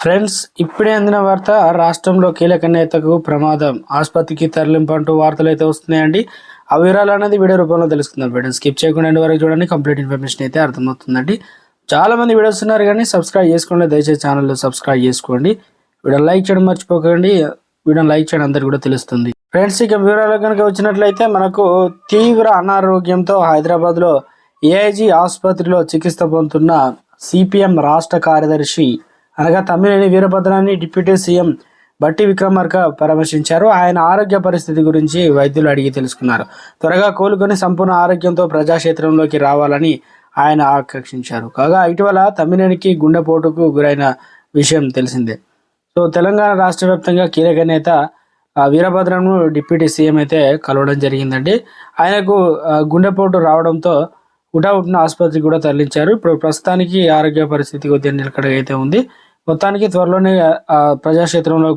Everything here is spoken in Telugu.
ఫ్రెండ్స్ ఇప్పుడే అందిన వార్త రాష్ట్రంలో కీలక నేతకు ప్రమాదం. ఆసుపత్రికి తరలింపు అంటూ వార్తలు అయితే వస్తున్నాయండి. ఆ వివరాలు అనేది వీడియో రూపంలో తెలుసుకుందాం వీడియో స్కిప్ చేయకుండా వరకు చూడండి. కంప్లీట్ ఇన్ఫర్మేషన్ అయితే అర్థమవుతుందండి. చాలా మంది వీడియోస్ ఉన్నారు కానీ సబ్స్క్రైబ్ చేసుకోండి. దయచేసి ఛానల్లో సబ్స్క్రైబ్ చేసుకోండి. వీడియో లైక్ చేయడం మర్చిపోకండి. వీడియోని లైక్ చేయడం అందరికి కూడా తెలుస్తుంది. ఫ్రెండ్స్ ఇక వివరాలు కనుక వచ్చినట్లయితే మనకు తీవ్ర అనారోగ్యంతో హైదరాబాద్లో ఏఐజీ ఆసుపత్రిలో చికిత్స పొందుతున్న సిపిఎం రాష్ట్ర కార్యదర్శి అనగా తమ్మినేని వీరభద్రాన్ని డిప్యూటీ సీఎం బట్టి విక్రమార్క పరామర్శించారు. ఆయన ఆరోగ్య పరిస్థితి గురించి వైద్యులు అడిగి తెలుసుకున్నారు. త్వరగా కోలుకొని సంపూర్ణ ఆరోగ్యంతో ప్రజాక్షేత్రంలోకి రావాలని ఆయన ఆకాంక్షించారు. కాగా ఇటీవల తమ్మినేనికి గుండెపోటుకు గురైన విషయం తెలిసిందే. సో తెలంగాణ రాష్ట్ర వ్యాప్తంగా కీలక నేత వీరభద్రను డిప్యూటీ సీఎం అయితే కలవడం జరిగిందండి. ఆయనకు గుండెపోటు రావడంతో హుటాహుటిన ఆసుపత్రికి కూడా తరలించారు. ఇప్పుడు ప్రస్తుతానికి ఆరోగ్య పరిస్థితి కొద్దిగా నిలకడగా అయితే ఉంది. మొత్తానికి త్వరలోనే ఆ, ప్రజాక్షేత్రంలో